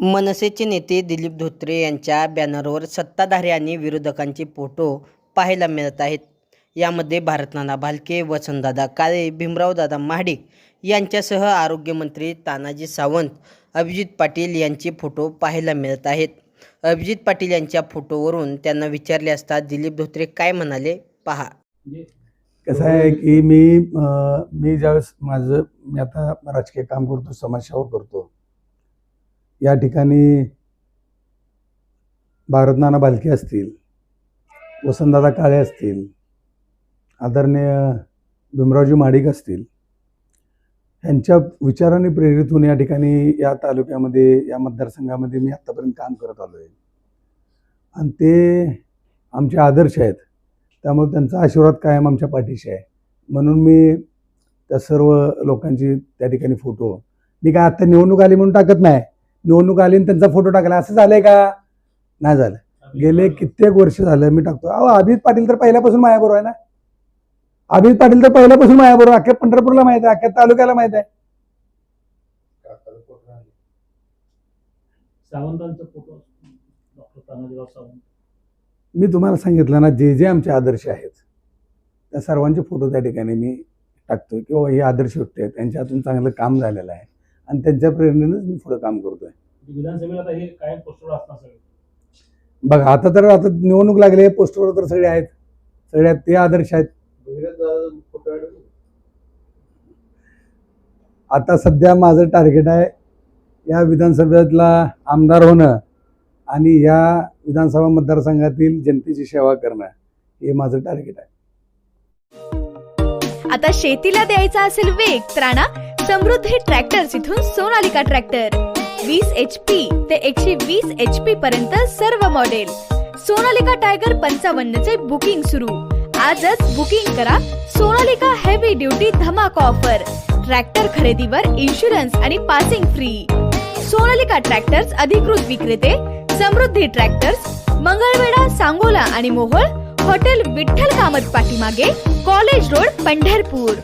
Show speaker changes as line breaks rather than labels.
मनसेचे नेते दिलीप धोत्रे यांच्या बॅनरवर सत्ताधारी आणि विरोधकांचे फोटो पाहायला मिळत आहेत. यामध्ये भारतनाना भालके वसंतदादा काळे भीमरावदादा महाडिक यांच्यासह आरोग्यमंत्री तानाजी सावंत अभिजित पाटील यांचे फोटो पाहायला मिळत आहेत. अभिजित पाटील यांच्या फोटोवरून त्यांना विचारले असता दिलीप धोत्रे काय म्हणाले? पहा.
कसं आहे की मी अं, मी ज्यावेळेस माझं मी आता राजकीय काम करतो समाजसेवा करतो. या ठिकाणी भारतनाना भालके असतील वसंतदादा काळे असतील आदरणीय भीमरावजी महाडिक असतील यांच्या विचाराने प्रेरित होऊन या ठिकाणी या तालुक्यामध्ये या मतदारसंघामध्ये मी आत्तापर्यंत काम करत आलो आहे आणि ते आमचे आदर्श आहेत. त्यामुळे त्यांचा आशीर्वाद कायम आमच्या पाठीशी आहे. म्हणून मी त्या सर्व लोकांची त्या ठिकाणी फोटो मी काय आत्ता निवडणूक आली म्हणून टाकत नाही. निवडणूक आली आणि त्यांचा फोटो टाकला असं झालंय का? नाही झालं. गेले कित्येक वर्ष झालं मी टाकतो. अहो अभिजित पाटील तर पहिल्यापासून मायाबरोबर आहे ना? अभिजित पाटील तर पहिल्यापासून मायाबरोबर अख्ख्या पंढरपूरला माहीत आहे अख्ख्या तालुक्याला माहीत आहे.
सावंतांचा फोटो डॉक्टर तानाजीराव सावंत.
मी तुम्हाला सांगितलं ना जे जे आमचे आदर्श आहेत त्या सर्वांचे फोटो त्या ठिकाणी मी टाकतोय. किंवा हे आदर्श व्यक्ती आहेत त्यांच्या हातून चांगलं काम झालेलं आहे. आणि त्यांच्या प्रेरणेनेच मी पुढं काम करतोय.
विधानसभेला आता हे पोस्टर असणार सगळे?
बघा आता तर आता निवडणूक लागली पोस्टरवर तर सगळे आहेत. सगळे आहेत, ते आदर्श आहेत. आता सध्या माझं टार्गेट आहे या विधानसभेतला आमदार होणं आणि या विधानसभा मतदारसंघातील जनतेची सेवा करणं हे माझं टार्गेट आहे.
आता शेतीला द्यायचा असेल वेग तर आणा समृद्धी ट्रॅक्टर्स इथून सोनालिका ट्रॅक्टर वीस एच पी ते एकशे वीस एच पी पर्यंत सर्व मॉडेल सोनालिका टायगर पंचावन्न चे बुकिंग सुरू. आजच बुकिंग करा सोनालिका हेवी ड्युटी धमाका ऑफर ट्रॅक्टर खरेदीवर इन्शुरन्स आणि पासिंग फ्री सोनालिका ट्रॅक्टर्स अधिकृत विक्रेते समृद्धी ट्रॅक्टर्स मंगळवेढा सांगोला आणि मोहोळ हॉटेल विठ्ठल कामत पाठीमागे कॉलेज रोड पंढरपूर.